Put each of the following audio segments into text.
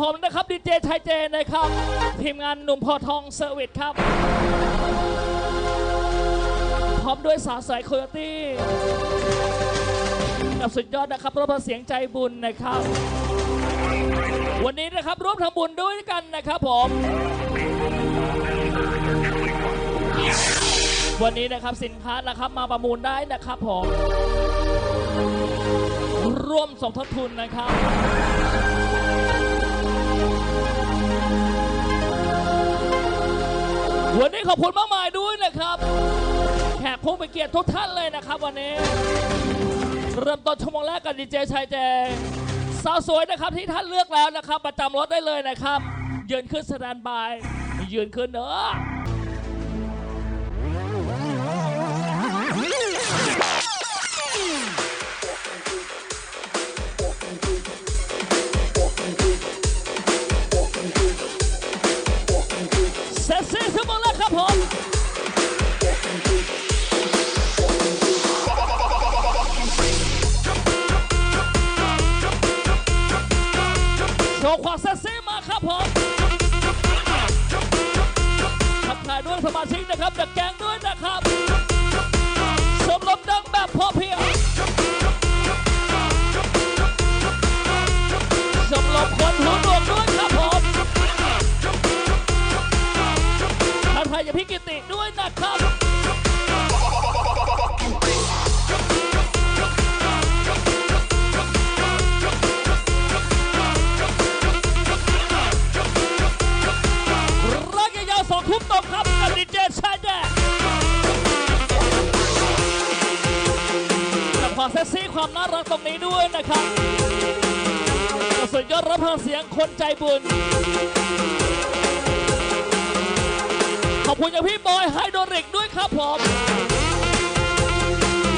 ผมนะครับดีเจชายเจนะครับ ทีมงานหนุ่มพอทองเซอร์วิสครับ พร้อมด้วยสาวสายโคโยตี้กับสุดยอดนะครับรถเสียงใจบุญนะครับ วันนี้นะครับร่วมทำบุญด้วยกันนะครับผม วันนี้นะครับสินค้านะครับมาประมูลได้นะครับผมร่วมสมทบทุนนะครับ วันนี้ขอบคุณมากมายด้วยนะครับ แขกผู้มีเกียรติทุกท่านเลยนะครับวันนี้ เริ่มต้นชั่วโมงแรกกับดีเจชายแจงสาวสวยนะครับที่ท่านเลือกแล้วนะครับ ประจำรถได้เลยนะครับ ยืนขึ้นสแตนบายยืนขึ้นเนอะ บุญ ขอบคุณอย่างพี่บอยไฮโดริกด้วยครับผม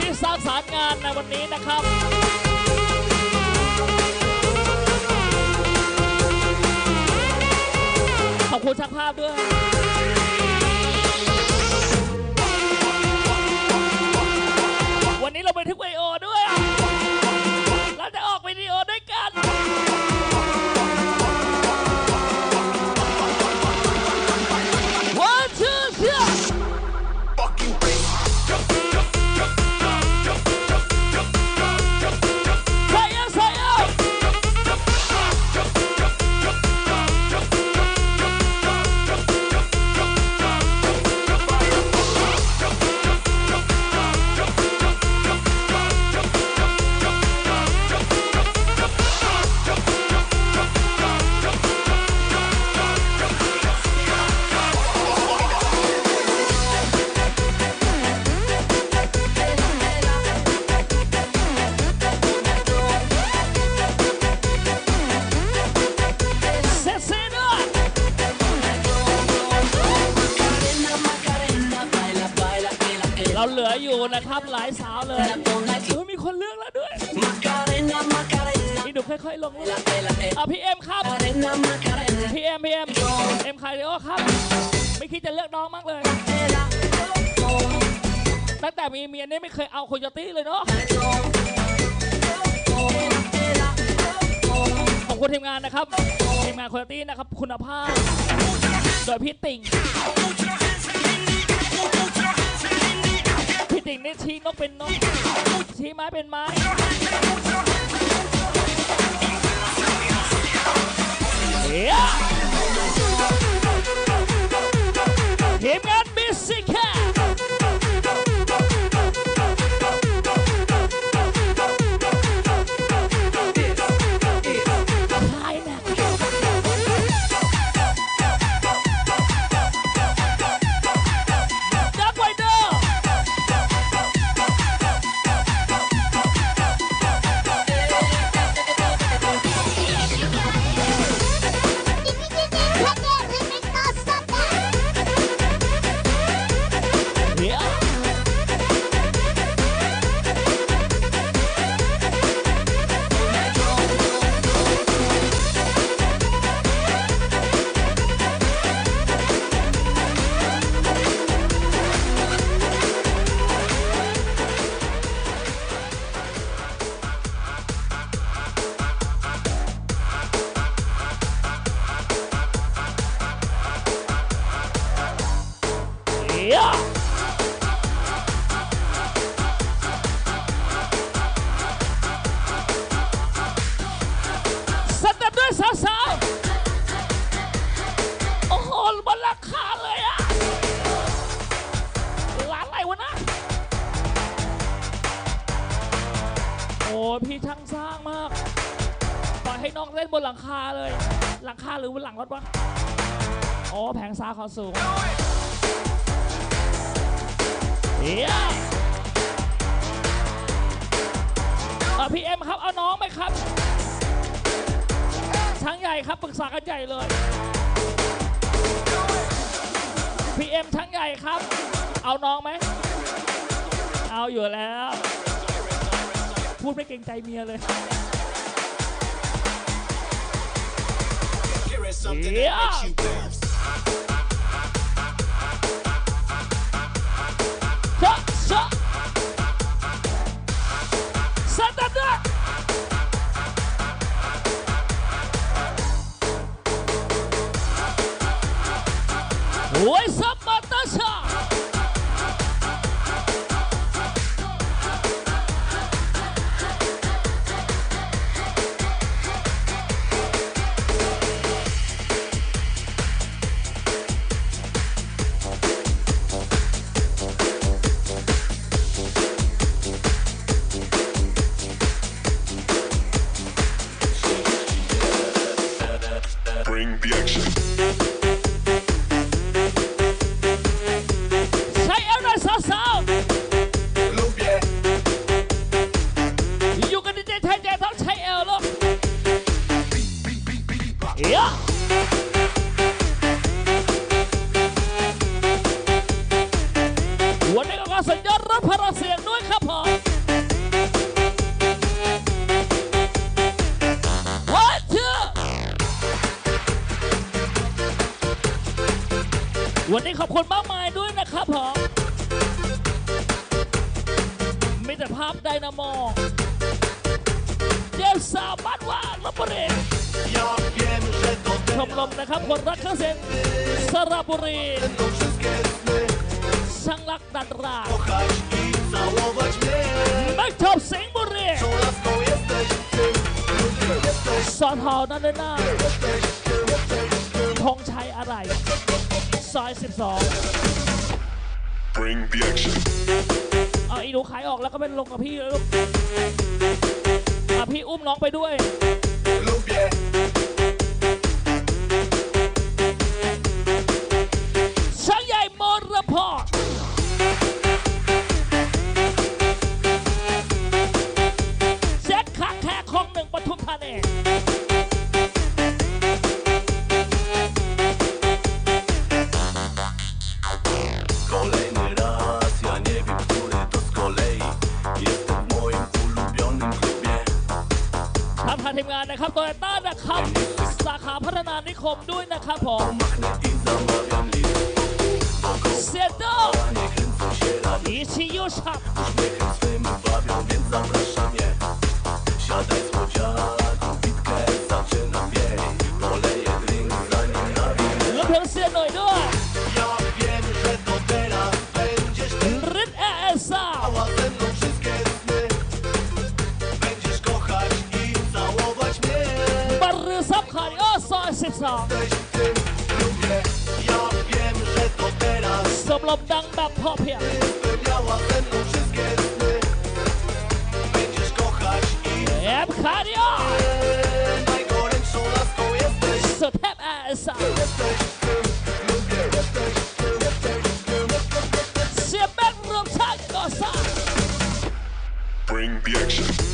ที่สร้างสารงานในวันนี้นะครับขอบคุณช่างภาพด้วย นะครับ หลายสาวเลยเฮ้ยมีคนเลือกแล้วด้วยนี่ดูค่อยๆลงลงอะพี่เอ็มครับพี่เอ็มพี่เอ็มเอ็มคาริโอครับ ไม่คิดจะเลือกน้องมากเลย ตั้งแต่มีเมียนี่ไม่เคยเอาโคโยตี้เลยเนาะขอบคุณทีมงานนะครับ ทีมงานโคโยตี้นะครับ คุณภาพ โดยพี่ติ่ง พี่ติ่งนี่ชี้นกเป็นนกชี้ไม้เป็นไม้ เฮ้ยทีมงานมิสซิแค งสร้างมาก ปล่อยให้น้องเล่นบนหลังคาเลย หลังคาหรือบนหลังรถวะอ๋อแผงซ้ายเขาสูงเฮียเออพี่เอ็มครับ เอาน้องไหมครับช้างใหญ่ครับปรึกษากันใหญ่เลยพี่เอ็มช้างใหญ่ครับ เอาน้องไหม เอาอยู่แล้ว พูดไม่เกรงใจเมียเลย Here is something Yeah. that makes you bounce. ชะชะสตาร์ทโอ้ยสับ วันนี้ขอบคุณมากมายด้วยนะครับผมมีแต่ภาพไดนาโมเจมส์สาวบ้านว่างลบบุรีชมรมนะครับคนรักเครื่องเสียงสระบุรีช่างรักดันรา Kochać i całować mnie. แม็กทอปสิงบุรี Tą laską jesteś ty. Lubię, jesteś, สอทอนั่นด้วยน้า jesteś ty, jesteś ty. ธงชัยอะไร ซอย Bring the action. 12เอาอีหนูขายออกแล้วก็เป็นลงกับพี่แล้วลูกอะพี่อุ้มน้องไปด้วย Lubię, ช่านะครับโตโยต้านะครับ สาขาพัฒนานิคมด้วยนะครับผมเซโดอิชิยุชับ Siadaj บคาริโอ Najgorętszą laską jesteś สุดแทบแอร์ซ่า Jesteś tym, lubię, jesteś tym, jesteś tym เสียแบงรวมชาติก่อสร้าง Bring the action.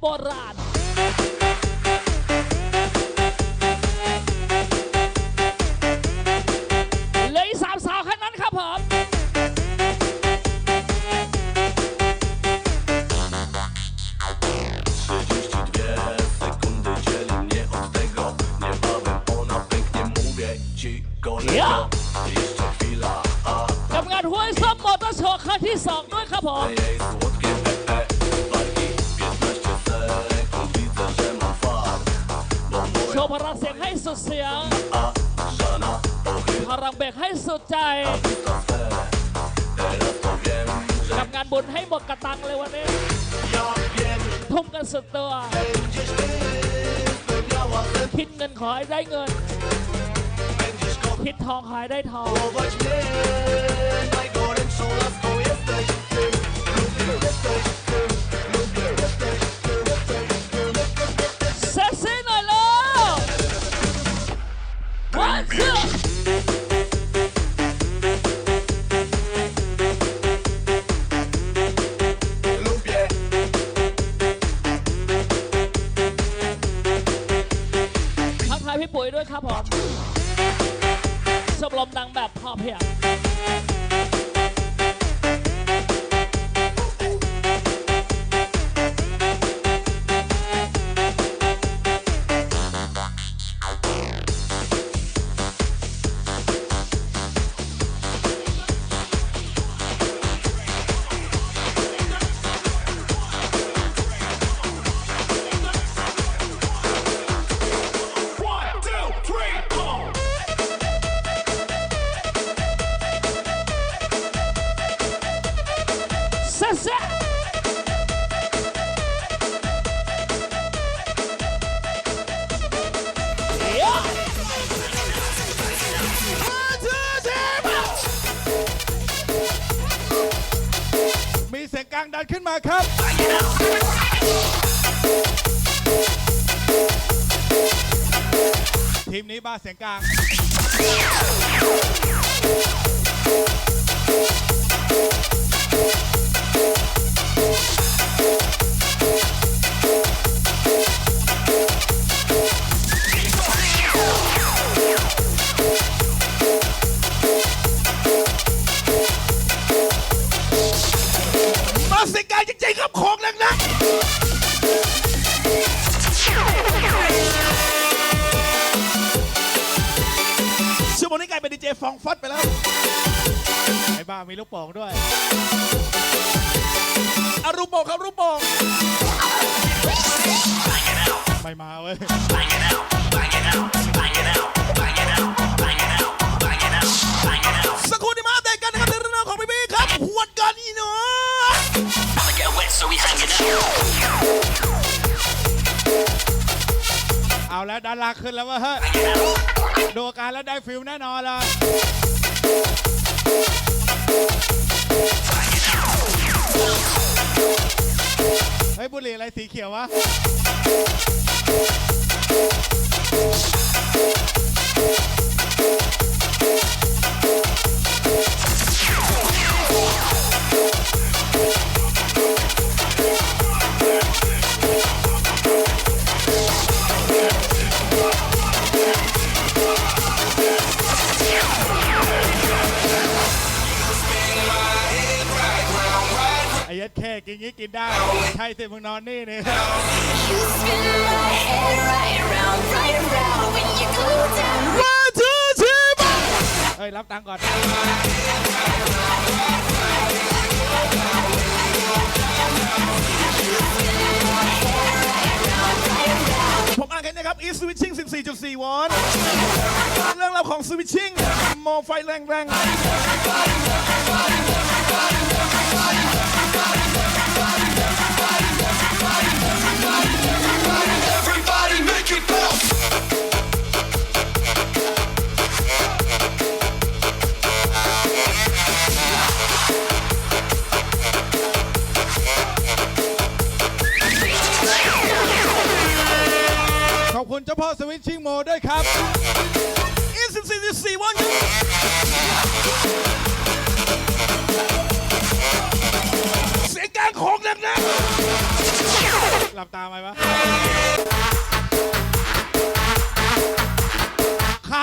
โบราณ เหลืออีกสามสาวแค่นั้นครับผม32 sekundy dzieli mnie od tego Niebawem ona pęknie, mówię ci kolego Ja. Jeszcze chwila, a กับงานห้วยส้มมอเตอร์โชว์ครั้งที่ 2 ด้วยครับผม ขอให้ได้เงิน Będziesz kochał คิดทองขอให้ได้ทอง mnie Najgorętszą laską jesteś ชมรมดังแบบพอเพียง ซซมีเสียงกลางดันขึ้นมาครับ ทีมนี้บ้าเสียงกลาง ด้วยอารูปโป่งครับรูปโป่งไม่มาเว้ยสักครู่ที่มาอัปเดตกันนะครับในเรื่องราวของพี่บี้ครับหวดกันอีเนาะ I'ma get wet, so we hanging out. เอาแล้วด้านล่างขึ้นแล้วว่าเฮ้ยดูอาการแล้วได้ฟิลแน่นอนละ เฮ้ยบุหรี่อะไรสีเขียววะไอ้ยัดแค่กินงี้กินได้ ใช่สิมึงนอนนี่นี่ You spin my head right around, right around when you go down. เฮ้ยรับตังค์ก่อน ผมอ่านแค่นี้ครับ e switching 14.4 วอลต์เรื่องราวของ switching มไฟแรงๆ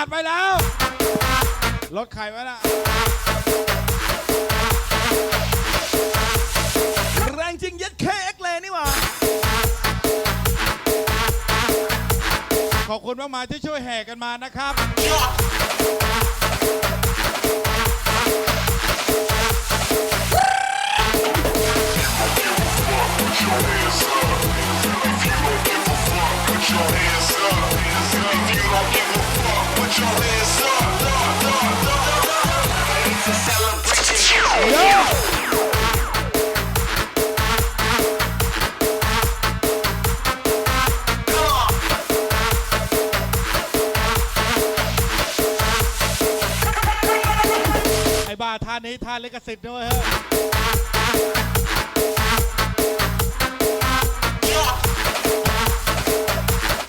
ไปแล้วรถใครไว้ละแรงจริงยัดแค่เอ็กเลนี่หว่า ขอบคุณมากมายที่ช่วยแห่กันมานะครับ Come on ท่านี้ท่าลิขสิทธิ์ด้วยเฮ้ย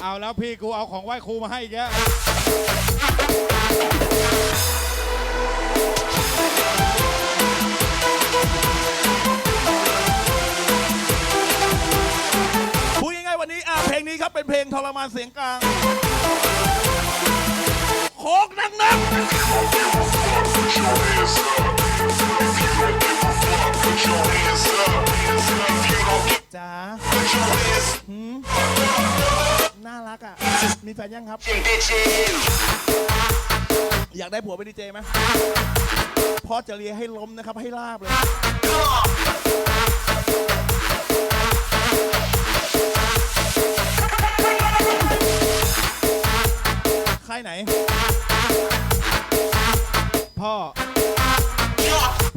เอาแล้วพี่กูเอาของไหว้ครูมาให้อีกแล้วพูดง่ายๆวันนี้อะเพลงนี้ครับเป็นเพลงทรมานเสียงกลางโคกนักนัก Put your hands จ๋าน่ารักอะ มีแฟนยังครับ อยากได้ผัวเป็นดีเจไหมพ่อจะเลียให้ล้มนะครับ ให้ลาบเลย ใค่ายไหน พ่อ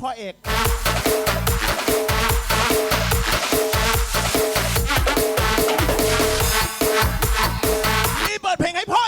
พ่อเอกนี่เปิดเพลงให้พ่อ